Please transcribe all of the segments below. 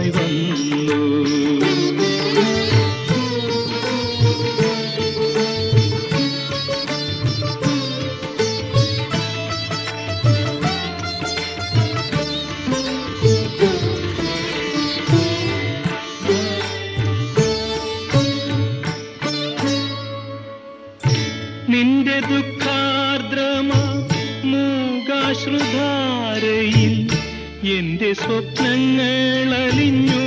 ആയി വന്നു നിന്റെ ദുഃഖ എന്റെ സ്വപ്നങ്ങൾ അലിഞ്ഞു.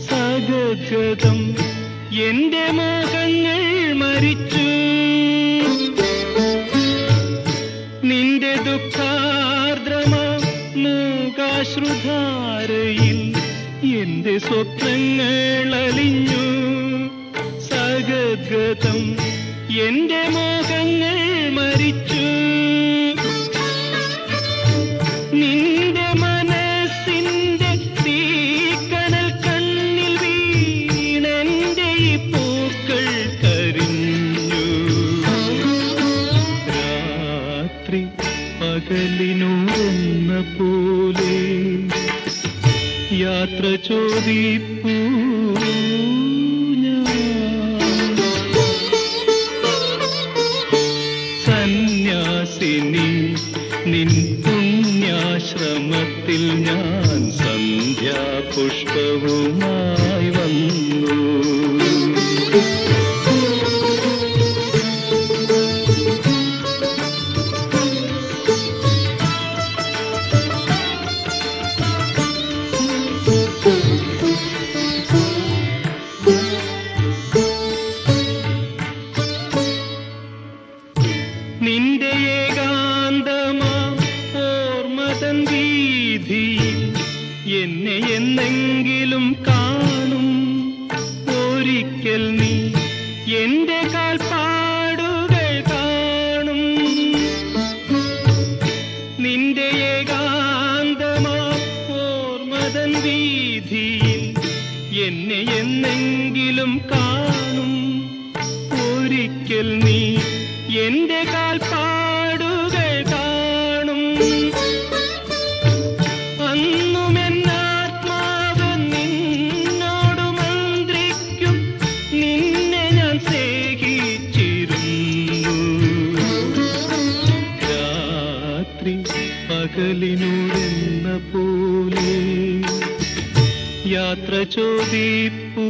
സഗദ്ഗതം എന്റെ മോഹങ്ങൾ മരിച്ചു. നിന്റെ ദുഃഖാർദ്രമാ മൂകാശ്രുധാരയിൽ എന്റെ സ്വപ്നങ്ങൾ അലിഞ്ഞു. സഗദ്ഗതം എന്റെ മോഹങ്ങൾ മരിച്ചു. പകലിനോടുന്ന പോലെ യാത്ര ചോദിപ്പൂ. സന്യാസിനി നിൻ വീതിയിൽ എന്നെ എന്നെങ്കിലും കാണും. ഒരിക്കൽ നീ എന്റെ കാൽപ്പാടുകൾ കാണും. നിന്റെ ഏകാന്തമാ ഓർമ്മതൻ വീതിയിൽ എന്നെ എന്നെങ്കിലും കാണും. ഒരിക്കൽ നീ എന്റെ കാൽപ്പാടുകൾ യാത്ര ചോദിപ്പൂ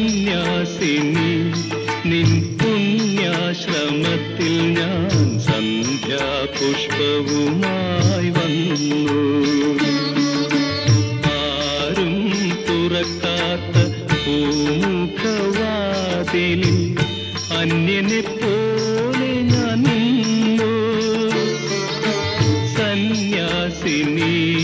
സന്യാസിനി നിൻ പുണ്യാശ്രമത്തിൽ ഞാൻ സന്ധ്യാപുഷ്പവുമായി വന്നു. ആരും തുറക്കാത്ത പൂമുഖവാതിലിൽ അന്യനെ പോ me.